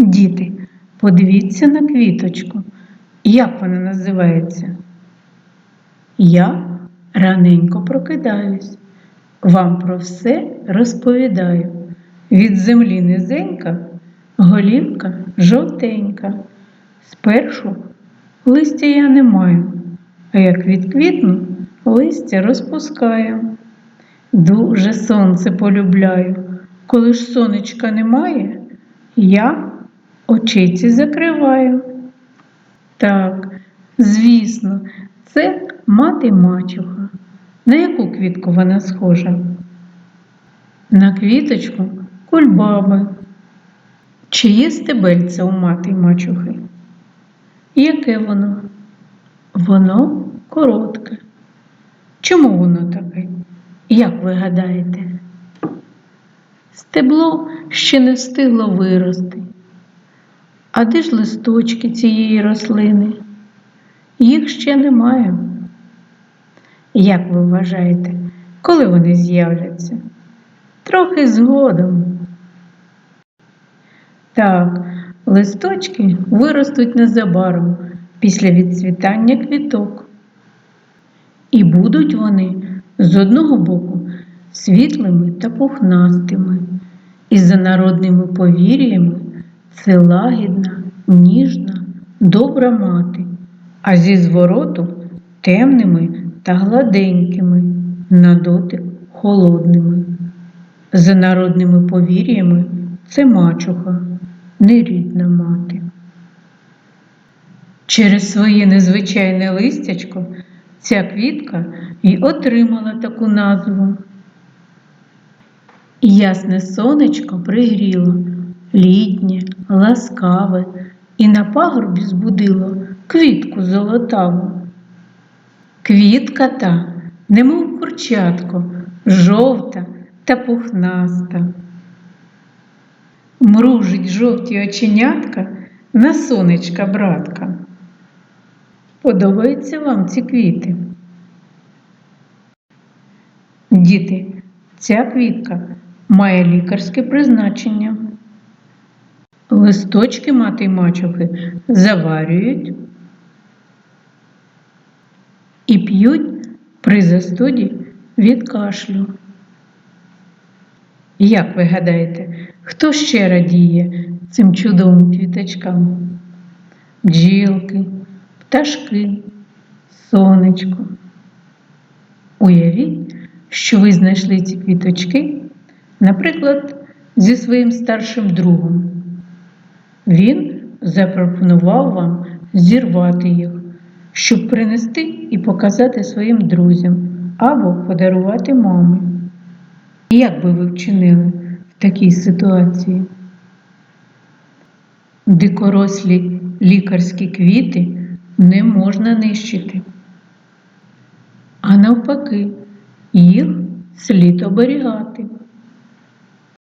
Діти, подивіться на квіточку. Як вона називається? Я раненько прокидаюсь, вам про все розповідаю. Від землі низенька, голівка жовтенька. Спершу листя я не маю, а як відквітну, листя розпускаю. Дуже сонце полюбляю. Коли ж сонечка немає, я очиці закриваю. Так, звісно, це мати мачуха. На яку квітку вона схожа? На квіточку кульбаби. Чи є стебельце у мати мачухи? Яке воно? Воно коротке. Чому воно таке? Як ви гадаєте? Стебло ще не встигло вирости. А де ж листочки цієї рослини? Їх ще немає. Як ви вважаєте, коли вони з'являться? Трохи згодом. Так, листочки виростуть незабаром після відцвітання квіток. І будуть вони з одного боку світлими та пухнастими, і за народними повір'ями це лагідна, ніжна, добра мати, а зі звороту темними та гладенькими, на дотик холодними. За народними повір'ями це мачуха, нерідна мати. Через своє незвичайне листячко ця квітка й отримала таку назву. Ясне сонечко пригріло, літнє, ласкаве, і на пагорбі збудило квітку золотаву. Квітка та, немов курчатко, жовта та пухнаста. Мружить жовті оченятка на сонечка братка. Подобаються вам ці квіти? Діти, ця квітка має лікарське призначення. Листочки мати й мачухи заварюють і п'ють при застуді від кашлю. Як ви гадаєте, хто ще радіє цим чудовим квіточкам? Бджілки, пташки, сонечко. Уявіть, що ви знайшли ці квіточки, наприклад, зі своїм старшим другом. Він запропонував вам зірвати їх, щоб принести і показати своїм друзям або подарувати мамі. Як би ви вчинили в такій ситуації? Дикорослі лікарські квіти не можна нищити, а навпаки, їх слід оберігати.